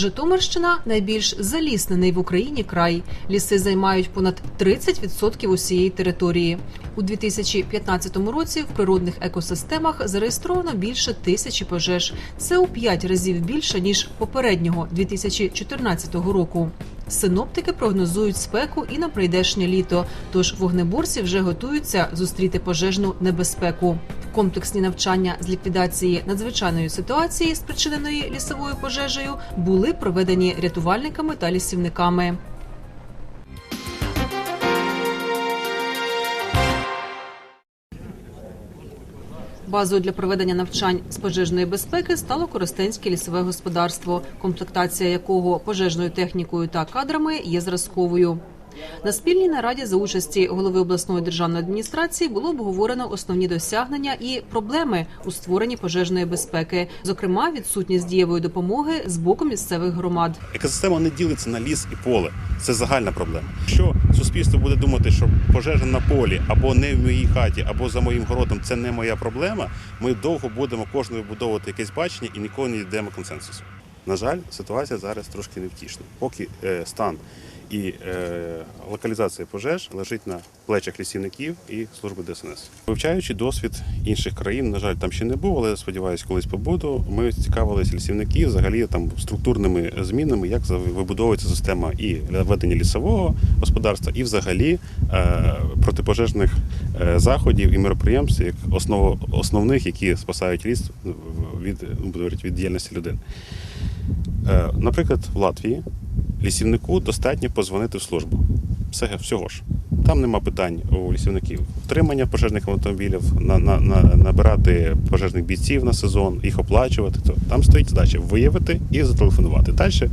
Житомирщина найбільш заліснений в Україні край. Ліси займають понад 30% усієї території. У 2015 році в природних екосистемах зареєстровано більше тисячі пожеж. Це у п'ять разів більше ніж попереднього 2014 року. Синоптики прогнозують спеку і на прийдешнє літо. Тож вогнеборці вже готуються зустріти пожежну небезпеку. Комплексні навчання з ліквідації надзвичайної ситуації, спричиненої лісовою пожежею, були проведені рятувальниками та лісівниками. Базою для проведення навчань з пожежної безпеки стало Коростенське лісове господарство, комплектація якого пожежною технікою та кадрами є зразковою. На спільній нараді за участі голови обласної державної адміністрації було обговорено основні досягнення і проблеми у створенні пожежної безпеки, зокрема відсутність дієвої допомоги з боку місцевих громад. Екосистема не ділиться на ліс і поле. Це загальна проблема. Якщо суспільство буде думати, що пожежа на полі або не в моїй хаті, або за моїм городом це не моя проблема, ми довго будемо кожен вибудовувати якесь бачення і ніколи не йдемо консенсусу. На жаль, ситуація зараз трошки невтішна. Поки е, стан і е, локалізація пожеж лежить на плечах лісівників і служби ДСНС. Вивчаючи досвід інших країн, на жаль, там ще не був, але сподіваюся, колись побуду. Ми цікавилися лісівників взагалі там структурними змінами, як вибудовується система і ведення лісового господарства, і взагалі е, протипожежних е, заходів і мероприємств, як основ, основних, які спасають ліс від, ну, від діяльності людини. Е, Наприклад, в Латвії лісівнику достатньо позвонити в службу. Все, всього ж. Там нема питань у лісівників. Втримання пожежних автомобілів, на, на, на, набирати пожежних бійців на сезон, їх оплачувати. То там стоїть задача виявити і зателефонувати. Далі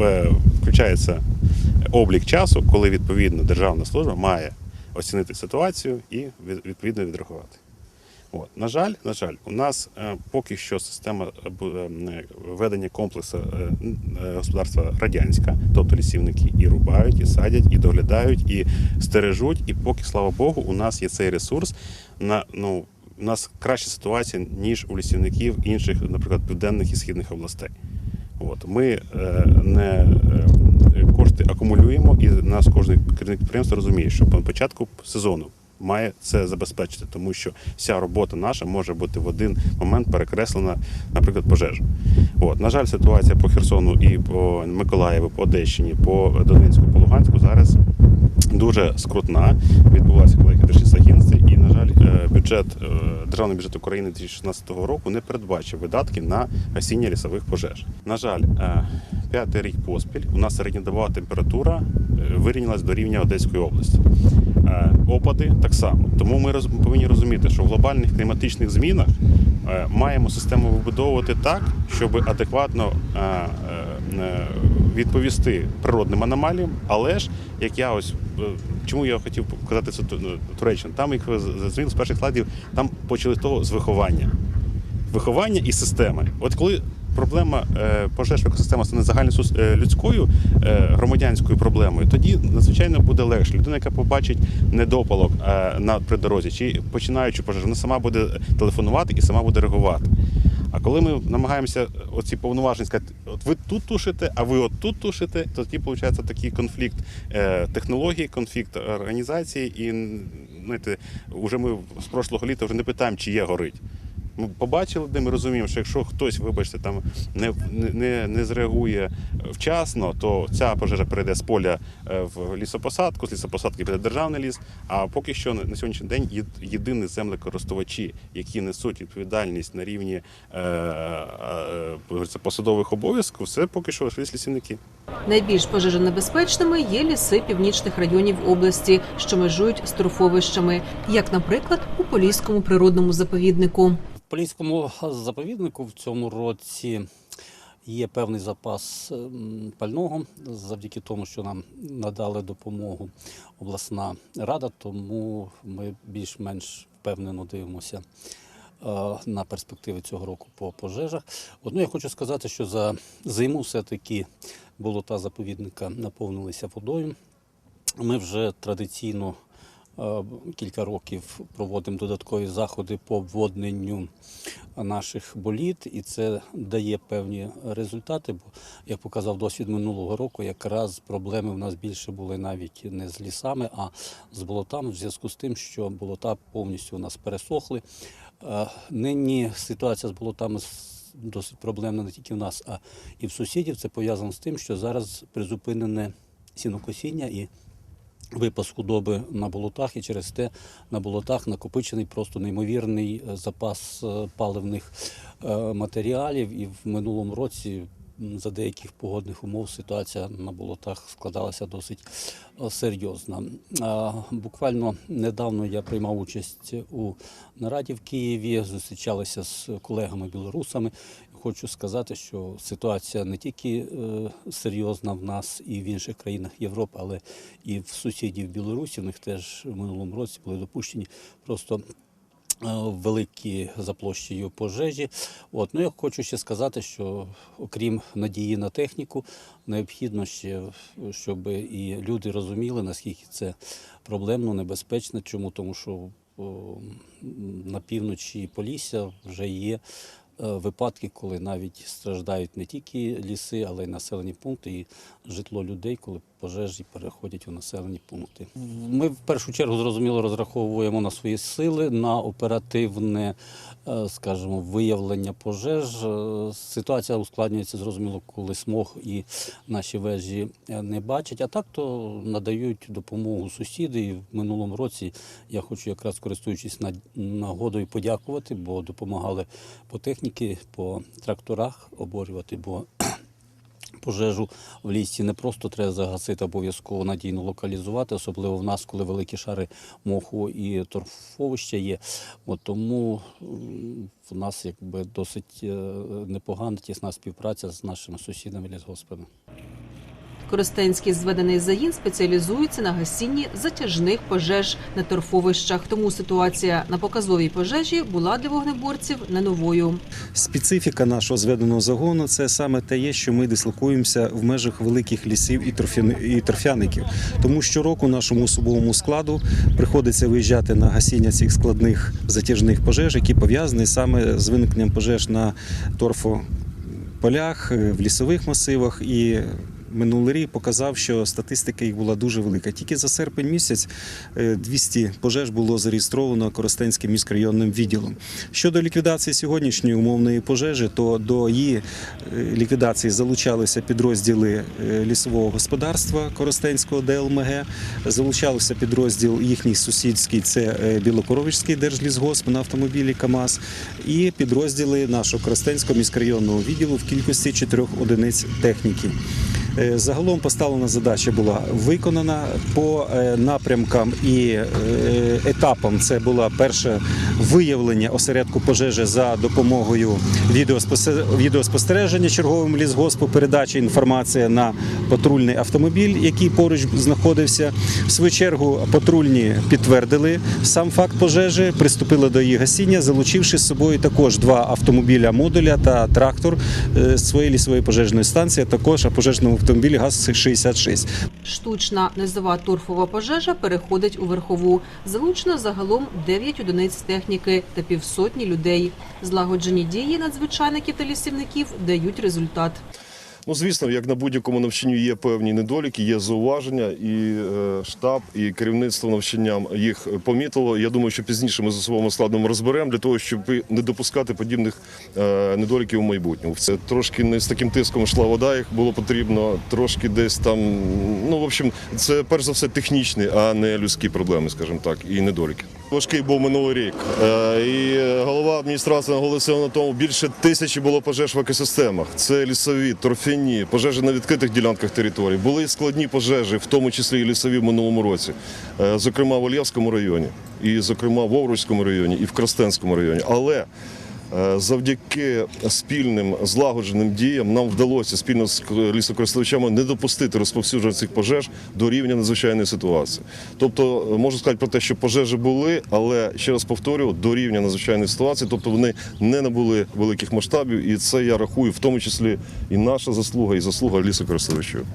е, включається облік часу, коли відповідно державна служба має оцінити ситуацію і відповідно відреагувати. От. На жаль, на жаль, у нас е, поки що система е, е, ведення комплексу господарства радянська, тобто лісівники і рубають, і садять, і доглядають, і стережуть. І поки, слава Богу, у нас є цей ресурс. На ну у нас краща ситуація ніж у лісівників інших, наприклад, південних і східних областей. От ми е, не кошти акумулюємо, і нас кожен керівник підприємства розуміє, що на початку сезону має це забезпечити, тому що вся робота наша може бути в один момент перекреслена, наприклад, пожежа. От на жаль, ситуація по Херсону і по Миколаєву, по Одещині, по Донецьку, по Луганську зараз дуже скрутна. Відбулася коли Держлісагентстві, і на жаль, е, бюджет е, державний бюджет України 2016 року не передбачив видатки на гасіння лісових пожеж. На жаль, е, п'ятий рік поспіль у нас середньодобова температура вирівнялась до рівня Одеської області. Е, Опади так само. Тому ми роз- повинні розуміти, що в глобальних кліматичних змінах е, маємо систему вибудовувати так, щоб адекватно е, відповісти природним аномаліям, але ж як я ось чому я хотів показати це Туреччину, там їх зрозуміло з перших складів, там почали з того з виховання. Виховання і системи. От коли проблема е, пожеж в екосистемах стане загальнолюдською е, громадянською проблемою, тоді надзвичайно буде легше. Людина, яка побачить недопалок е, на при дорозі, чи починаючи пожежу, вона сама буде телефонувати і сама буде реагувати. А коли ми намагаємося оці повноваження сказати, от ви тут тушите, а ви от тут тушите, то тоді виходить такий конфлікт е, технологій, конфлікт організації, і знаєте, вже ми з прошлого літа вже не питаємо, чи є горить. Ми побачили, де ми розуміємо, що якщо хтось, вибачте, там не, не, не зреагує вчасно, то ця пожежа перейде з поля е, в лісопосадку, з лісопосадки піде державний ліс. А поки що на сьогоднішній день єдині землекористувачі, які несуть відповідальність на рівні е, е, посадових обов'язків, це поки що лісівники. Найбільш пожежонебезпечними є ліси північних районів області, що межують з торфовищами, як, наприклад, у Поліському природному заповіднику. В Поліському заповіднику в цьому році є певний запас ем, пального завдяки тому, що нам надали допомогу обласна рада, тому ми більш-менш впевнено дивимося е, на перспективи цього року по пожежах. Одну я хочу сказати, що за зиму все-таки болота заповідника наповнилися водою. Ми вже традиційно кілька років проводимо додаткові заходи по обводненню наших боліт, і це дає певні результати. Бо, як показав досвід минулого року, якраз проблеми в нас більше були навіть не з лісами, а з болотами, в зв'язку з тим, що болота повністю у нас пересохли. Е, Нині ситуація з болотами досить проблемна не тільки в нас, а і в сусідів. Це пов'язано з тим, що зараз призупинене сінокосіння і випас худоби на болотах, і через те на болотах накопичений просто неймовірний е, запас е, паливних е, матеріалів. І в минулому році за деяких погодних умов ситуація на болотах складалася досить е, серйозна. Буквально недавно я приймав участь у нараді в Києві, зустрічалися з колегами білорусами. Хочу сказати, що ситуація не тільки е, серйозна в нас і в інших країнах Європи, але і в сусідів Білорусі. В них теж в минулому році були допущені просто великі за площею пожежі. От ну я хочу ще сказати, що окрім надії на техніку, необхідно ще, щоб і люди розуміли, наскільки це проблемно, небезпечно. Чому? Тому що о, на півночі Полісся вже є. е, Випадки, коли навіть страждають не тільки ліси, але й населені пункти і житло людей, коли пожежі переходять у населені пункти. Ми в першу чергу зрозуміло розраховуємо на свої сили, на оперативне, е, скажімо, виявлення пожеж. Е, Ситуація ускладнюється зрозуміло, коли смог і наші вежі е, не бачать. А так то надають допомогу сусіди. І в минулому році я хочу якраз користуючись нагодою подякувати, бо допомагали по техніці, по тракторах оборювати, бо пожежу в лісі не просто треба загасити, обов'язково надійно локалізувати, особливо в нас, коли великі шари моху і торфовища є. От тому в нас якби досить е, непогана тісна співпраця з нашими сусідами лісгоспами. Коростенський зведений загін спеціалізується на гасінні затяжних пожеж на торфовищах. Тому ситуація на показовій пожежі була для вогнеборців не новою. Специфіка нашого зведеного загону це саме те, є, що ми дислокуємося в межах великих лісів і торфяни- і торфяників. Тому щороку нашому особовому складу приходиться виїжджати на гасіння цих складних затяжних пожеж, які пов'язані саме з виникненням пожеж на торфополях, е, в лісових масивах і. Минулий рік показав, що статистика їх була дуже велика. Тільки за серпень місяць е, 200 пожеж було зареєстровано Коростенським міськрайонним відділом. Щодо ліквідації сьогоднішньої умовної пожежі, то до її е, ліквідації залучалися підрозділи е, лісового господарства Коростенського ДЛМГ, залучався підрозділ їхній сусідський, це е, Білокоровичський держлісгосп на автомобілі КАМАЗ, і підрозділи нашого Коростенського міськрайонного відділу в кількості чотирьох одиниць техніки. Е, Загалом поставлена задача була виконана по е, напрямкам і е, етапам. Це було перше виявлення осередку пожежі за допомогою відеоспостереження черговим лісгоспу, передача інформації на патрульний автомобіль, який поруч знаходився. В свою чергу патрульні підтвердили сам факт пожежі, приступили до її гасіння, залучивши з собою також два автомобіля модуля та трактор з своєї лісової пожежної станції, а також пожежному автомобілі ГАЗ-66. Штучна низова торфова пожежа переходить у верхову. Залучено загалом 9 одиниць техніки та півсотні людей. Злагоджені дії надзвичайників та лісівників дають результат. Ну, звісно, як на будь-якому навчанню є певні недоліки, є зауваження, і е, штаб, і керівництво навчанням їх помітило. Я думаю, що пізніше ми з особовим складом розберемо для того, щоб не допускати подібних е, недоліків у майбутньому. Це трошки не з таким тиском йшла вода, як було потрібно, трошки десь там. Ну, в общем, це перш за все технічні, а не людські проблеми, скажімо так, і недоліки. Важкий був минулий рік. Е, І голова адміністрації наголосила на тому, більше тисячі було пожеж в екосистемах. Це лісові, торфяні, пожежі на відкритих ділянках територій. Були складні пожежі, в тому числі і лісові в минулому році. Е, Зокрема, в Олєвському районі, і, зокрема, в Овруцькому районі, і в Крастенському районі. Але Завдяки спільним злагодженим діям нам вдалося спільно з лісокористувачами не допустити розповсюдження цих пожеж до рівня надзвичайної ситуації. Тобто е, можу сказати про те, що пожежі були, але ще раз повторюю, до рівня надзвичайної ситуації, тобто вони не набули великих масштабів, і це я рахую, в тому числі і наша заслуга, і заслуга лісокористувачів.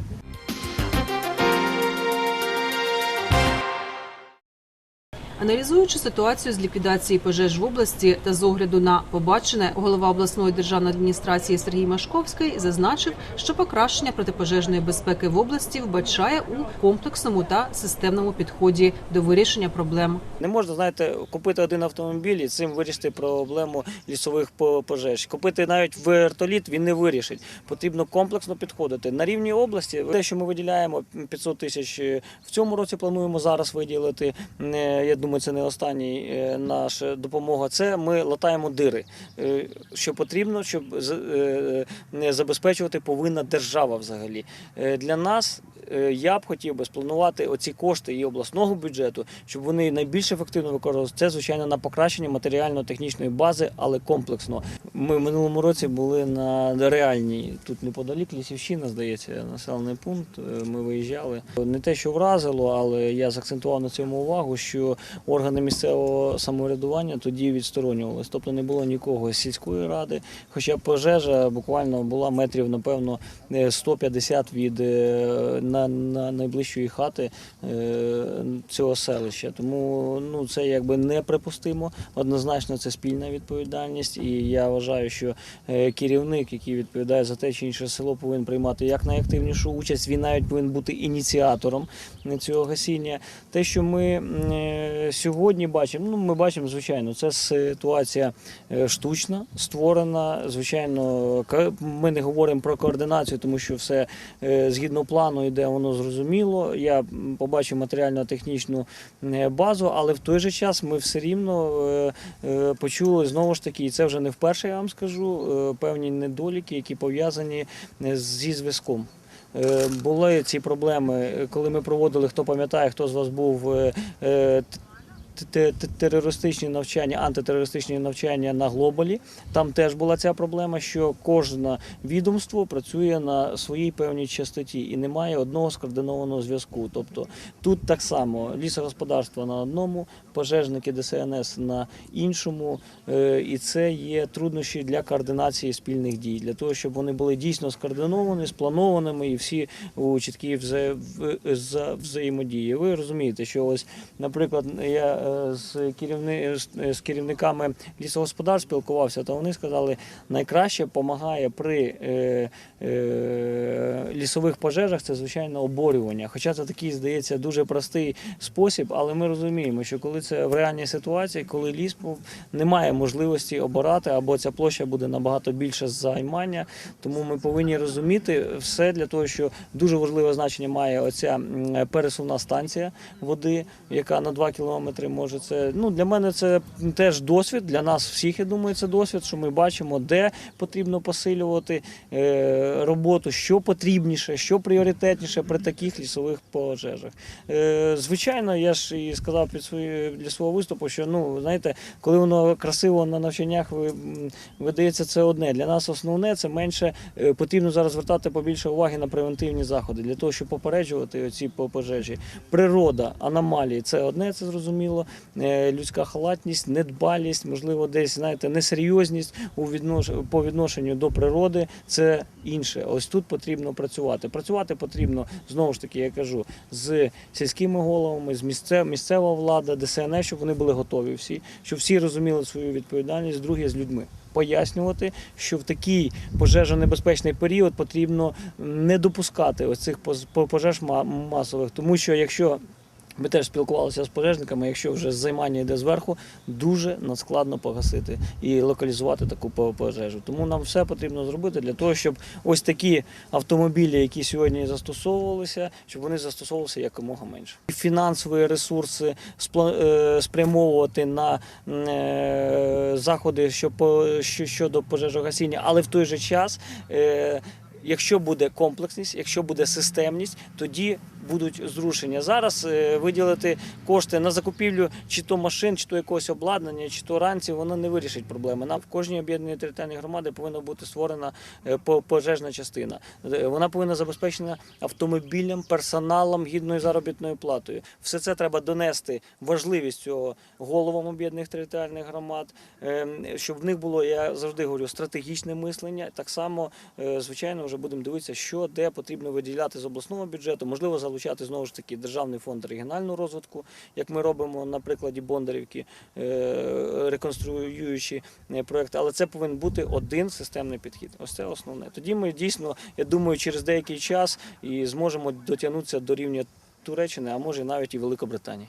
Аналізуючи ситуацію з ліквідації пожеж в області та з огляду на побачене, голова обласної державної адміністрації Сергій Машковський зазначив, що покращення протипожежної безпеки в області вбачає у комплексному та системному підході до вирішення проблем. Не можна, знаєте, купити один автомобіль і цим вирішити проблему лісових по- пожеж. Купити навіть вертоліт він не вирішить. Потрібно комплексно підходити. На рівні області те, що ми виділяємо 500 тисяч е, в цьому році, плануємо зараз виділити. Е, Я думаю, це не останній е, наша допомога. Це ми латаємо дири. Е, Що потрібно, щоб е, забезпечувати повинна держава взагалі. Для нас я б хотів би спланувати оці кошти і обласного бюджету, щоб вони найбільш ефективно використовувалися. Це, звичайно, на покращення матеріально-технічної бази, але комплексно. Ми в минулому році були на реальній, тут неподалік Лісівщина, здається, населений пункт. Ми виїжджали. Не те, що вразило, але я заакцентував на цьому увагу, що органи місцевого самоврядування тоді відсторонювалися. Тобто не було нікого з сільської ради, хоча пожежа буквально була метрів, напевно, е, 150 від е, на, на найближчої хати е, цього селища. Тому ну, це якби неприпустимо. Однозначно, це спільна відповідальність. І я вважаю, що е, керівник, який відповідає за те чи інше село, повинен приймати як найактивнішу участь. Він навіть повинен бути ініціатором цього гасіння. Те, що ми е, сьогодні бачимо, ну ми бачимо, звичайно, це ситуація е, штучна, створена. Звичайно, ми не говоримо про координацію, тому що все е, згідно плану йде, воно зрозуміло. Я побачив матеріально-технічну е, базу, але в той же час ми все рівно почули знову ж таки, і це вже не вперше, я вам скажу, певні недоліки, які пов'язані зі зв'язком. Були ці проблеми, коли ми проводили, хто пам'ятає, хто з вас був терористичні навчання, антитерористичні навчання на глобалі. Там теж була ця проблема, що кожне відомство працює на своїй певній частоті і немає одного скоординованого зв'язку. Тобто тут так само лісогосподарство на одному, пожежники ДСНС на іншому, е, і це є труднощі для координації спільних дій, для того, щоб вони були дійсно скоординовані, спланованими і всі у чіткій взаємодії. Ви розумієте, що ось, наприклад, я з керівни з- керівниками лісогосподарств спілкувався, то вони сказали, найкраще допомагає при е, е, лісових пожежах це звичайно оборювання. Хоча це такий здається дуже простий спосіб, але ми розуміємо, що коли це в реальній ситуації, коли ліс немає можливості обирати, або ця площа буде набагато більше займання, тому ми повинні розуміти все для того, що дуже важливе значення має оця пересувна станція води, яка на 2 кілометри може це. Ну для мене це теж досвід. Для нас всіх я думаю, це досвід, що ми бачимо, де потрібно посилювати е, роботу, що потрібніше, що пріоритетніше при таких лісових пожежах. Е, звичайно, я ж і сказав під свої для свого виступу, що ну знаєте, коли воно красиво на навчаннях ви, видається, це одне. Для нас основне це менше е, потрібно зараз звертати побільше уваги на превентивні заходи для того, щоб попереджувати ці пожежі. Природа, аномалії це одне, це зрозуміло. Е, Людська халатність, недбалість, можливо, десь знаєте, несерйозність у віднош... по відношенню до природи це інше. Ось тут потрібно працювати. Працювати потрібно знову ж таки, я кажу, з сільськими головами, з місцев... місцева влада, ДСНС, щоб вони були готові всі, щоб всі розуміли свою відповідальність, друге з людьми. Пояснювати, що в такий пожежонебезпечний період потрібно не допускати ось цих пожеж масових, тому що якщо ми теж спілкувалися з пожежниками, якщо вже займання йде зверху, дуже надскладно погасити і локалізувати таку пожежу. Тому нам все потрібно зробити для того, щоб ось такі автомобілі, які сьогодні застосовувалися, щоб вони застосовувалися якомога менше. Фінансові ресурси е, спрямовувати на е, заходи щодо пожежогасіння, але в той же час. е, Якщо буде комплексність, якщо буде системність, тоді будуть зрушення. Зараз е, виділити кошти на закупівлю чи то машин, чи то якогось обладнання, чи то ранців, воно не вирішить проблеми. Нам в кожній об'єднаній територіальній громаді повинна бути створена е, по- пожежна частина. Е, Вона повинна забезпечена автомобілем, персоналом, гідною заробітною платою. Все це треба донести важливість цього головам об'єднаних територіальних громад, е, щоб в них було, я завжди говорю, стратегічне мислення. Так само, звичайно, вже будемо дивитися, що де потрібно виділяти з обласного бюджету, можливо, залучати залучати знову ж таки державний фонд регіонального розвитку, як ми робимо на прикладі Бондарівки, е, реконструюючи е, проекти. Але це повинен бути один системний підхід. Ось це основне. Тоді ми дійсно, я думаю, через деякий час і зможемо дотягнутися до рівня Туреччини, а може навіть і Великобританії.